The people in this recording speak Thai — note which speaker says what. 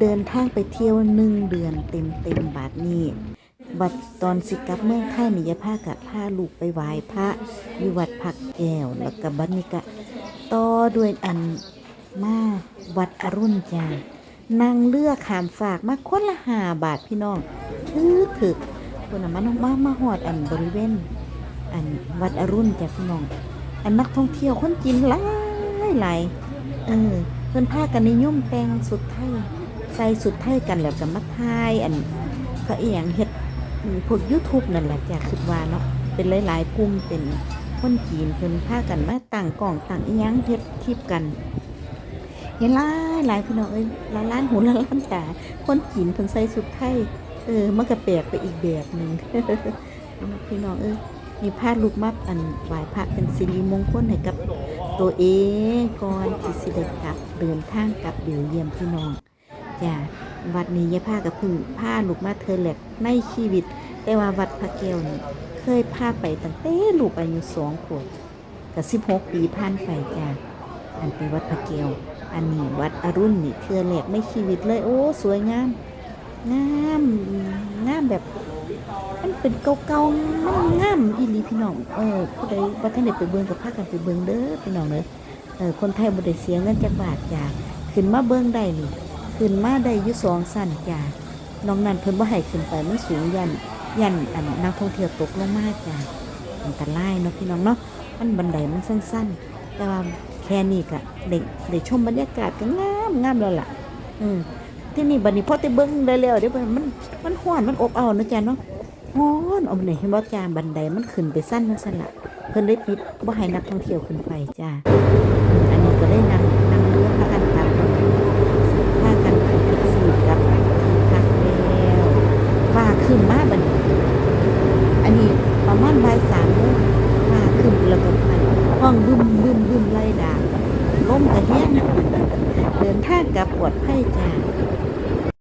Speaker 1: เดินทางไปเที่ยวหนึ่งเดือนเต็มเต็มๆบาทนี้ บัดตอนสิกลับเมืองไทยนิยภากับพาลูกไปไหว้พระอยู่วัดผักแก้วแล้วก็บัดนี้ก็ต่อด้วยอันมาวัดอรุณจ้านั่งเรือกขามฝากมาคนละหาบาทพี่น้องถือถึกคนน่ะมาน้องมามาหอดอันบริเวณอันวัดอรุณจ้ะพี่น้อง อันนักท่องเที่ยวคนจีนหลายหลายเออเพิ่นพากันนิยมแต่งสุดไทย ใส่สุดไทยกันแล้วก็มาทายอันเขาเอียงเฮ็ดพวก YouTube นั่นแหละจ้ะคิดว่าเนาะเป็นหลายๆกลุ่มเป็นคนจีนเพิ่นพากันมาตั้งกล้องตั้งอีหยังเฮ็ดคลิปกันเห็นหลายหลายพี่น้องเอ้ยลายล้านหูหลายล้านตาคนจีนเพิ่นใส่สุดไทยเออมันก็แปลกไปอีกแบบหนึ่งพี่น้องเอ้ยมีพาลูกมัดอันไหวพระเป็นสิริมงคลให้กับตัวเองก่อนที่สิได้กลับเดินทางกลับเดี๋ยวเยี่ยมพี่น้อง จ้ะวัดนี้ยายพากับพึ่งพาลูกมาเธอแหลกในชีวิต แต่ว่าวัดพระแก้วนี่เคยพาไปตั้งแต่ลูกอายุสองขวบกับสิบหกปีผ่านไปจ้ะอันเป็นวัดพระแก้วอันนี้วัดอรุณนี่เธอแหลกในชีวิตเลยโอ้สวยงามงามงามแบบมันเป็นเก่าๆมันงามอีหลีพี่น้องเออผู้ใดบ่ทันได้ไปเบิ่งก็พากันไปเบิ่งเด้อพี่น้องเด้อเออคนไทยบ่ได้เสียเงินจักบาทจ้าขึ้นมาเบิ่งได้นี่ ขึ้นมาได้อยู่สองสั้นจ้าน้อกนั้นเพิ่นบ่ให้ขึ้นไปมันสูงยันยันอันนักท่องเที่ยวตกลงมาจ้าอันตรายเนาะพี่น้องเนาะมันบันไดมันสั้นๆ แต่ว่าแค่นี้ก็ได้ได้ชมบรรยากาศก็งามงามแล้วล่ะอืมที่นี่บัดนี้พอได้เบิ่งได้แล้วเดี๋ยวมันมันร้อนมันอบอ้าวนะจ้าเนาะงอนเอาไหนเห็นว่าจาบันไดมันขึ้นไปสั้นนั่นสั่นละเพิ่นได้ปิดว่าให้นักท่องเที่ยวขึ้นไปจ้าอันนี้ก็ได้นั่งนั่งเรือพากันกลับพากันขึ้นแท็กซี่กลับพักแล้วฟ้า ขึ้นมาบัดนี้อันนี้ประมาณบ่ายสามโมงฟ้าขึ้นแล้วก็ฟ้าห้องบึ้มบึ้มบึ้มไล่ด่าลมกระเทียนเดินทางกับปวดไผ่จ้า